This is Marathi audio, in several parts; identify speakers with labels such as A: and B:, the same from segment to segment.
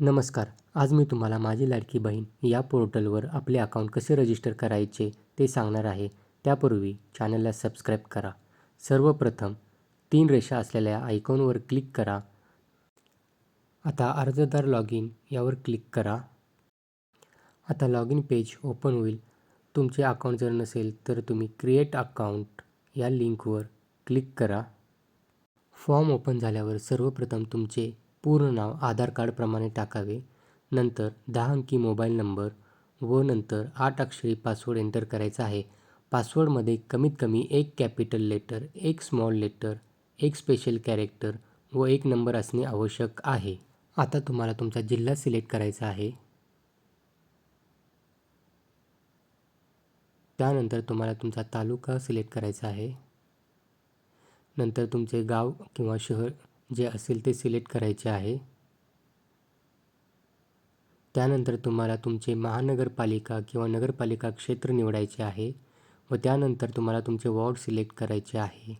A: नमस्कार. आज मी तुम्हाला माझी लाडकी बहीण या पोर्टलवर आपले अकाउंट कसे रजिस्टर करायचे ते सांगणार आहे. त्यापूर्वी चॅनलला सबस्क्राईब करा. सर्वप्रथम तीन रेषा असलेल्या आयकॉनवर क्लिक करा. आता अर्जदार लॉग इन यावर क्लिक करा. आता लॉग इन पेज ओपन होईल. तुमचे अकाउंट जर नसेल तर तुम्ही क्रिएट अकाउंट या लिंकवर क्लिक करा. फॉर्म ओपन झाल्यावर सर्वप्रथम तुमचे पूर्ण नाव आधार कार्डप्रमाणे टाकावे. नंतर दहा अंकी मोबाईल नंबर व नंतर आठ अक्षरी पासवर्ड एंटर करायचा आहे. पासवर्डमध्ये कमीत कमी एक कॅपिटल लेटर एक स्मॉल लेटर एक स्पेशल कॅरेक्टर व एक नंबर असणे आवश्यक आहे. आता तुम्हाला तुमचा जिल्हा सिलेक्ट करायचा आहे. त्यानंतर तुम्हाला तुमचा तालुका सिलेक्ट करायचा आहे. नंतर तुमचे गाव किंवा शहर जे असेल ते सिलेक्ट करायचे आहे. त्यानंतर तुम्हाला तुमचे महानगरपालिका किंवा नगरपालिका क्षेत्र निवडायचे आहे व त्यानंतर तुम्हाला तुमचे वॉर्ड सिलेक्ट करायचे आहे.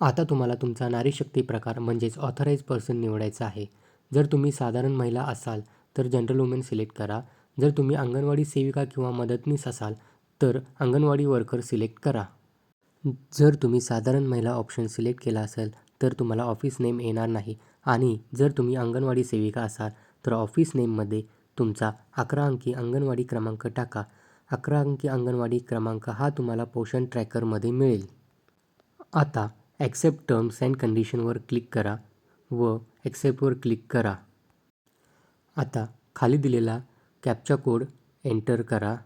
A: आता तुम्हाला तुमचा नारीशक्ती प्रकार म्हणजेच ऑथराईज पर्सन निवडायचा आहे. जर तुम्ही साधारण महिला असाल तर जनरल वुमेन सिलेक्ट करा. जर तुम्ही अंगणवाडी सेविका किंवा मदतनीस असाल तर अंगणवाडी वर्कर सिलेक्ट करा. जर तुम्ही साधारण महिला ऑप्शन सिलेक्ट केला असेल तर तुम्हाला ऑफिस नेम येणार नाही. आणि जर तुम्ही अंगणवाडी सेविका असाल तर ऑफिस नेममध्ये तुमचा अकरा अंकी अंगणवाडी क्रमांक टाका. अकरा अंकी अंगणवाडी क्रमांक हा तुम्हाला पोषण ट्रॅकरमध्ये मिळेल. आता ॲक्सेप्ट टर्म्स अँड कंडिशनवर क्लिक करा व ॲक्सेप्टवर क्लिक करा. आता खाली दिलेला कॅपचा कोड एंटर करा.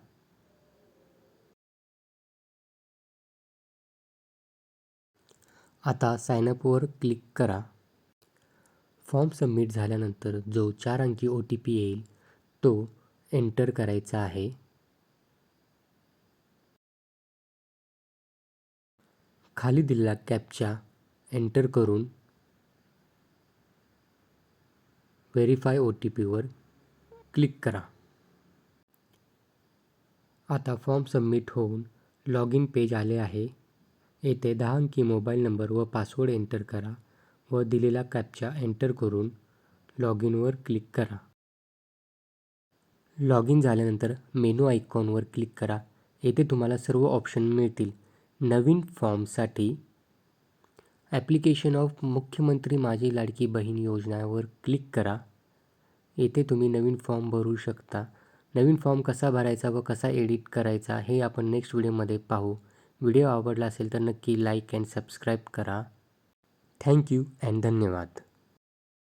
A: आता सायनअपवर क्लिक करा. फॉर्म सबमिट झाल्यानंतर जो चार अंकी ओ टी पी येईल तो एंटर करायचा आहे. खाली दिलेला कॅपचा एंटर करून व्हेरीफाय ओ टी पीवर क्लिक करा. आता फॉर्म सबमिट होऊन लॉग इन पेज आले आहे. येथे दहा अंकी मोबाईल नंबर व पासवर्ड एंटर करा व दिलेला कॅपचा एंटर करून लॉग इनवर क्लिक करा. लॉग इन झाल्यानंतर मेनू आयकॉनवर क्लिक करा. येथे तुम्हाला सर्व ऑप्शन मिळतील. नवीन फॉर्मसाठी ॲप्लिकेशन ऑफ मुख्यमंत्री माझी लाडकी बहीण योजनावर क्लिक करा. येथे तुम्ही नवीन फॉर्म भरू शकता. नवीन फॉर्म कसा भरायचा व कसा एडिट करायचा हे आपण नेक्स्ट व्हिडिओमध्ये पाहू. व्हिडिओ आवडला असेल तर नक्की लाईक अँड सबस्क्राईब करा. थँक्यू अँड धन्यवाद.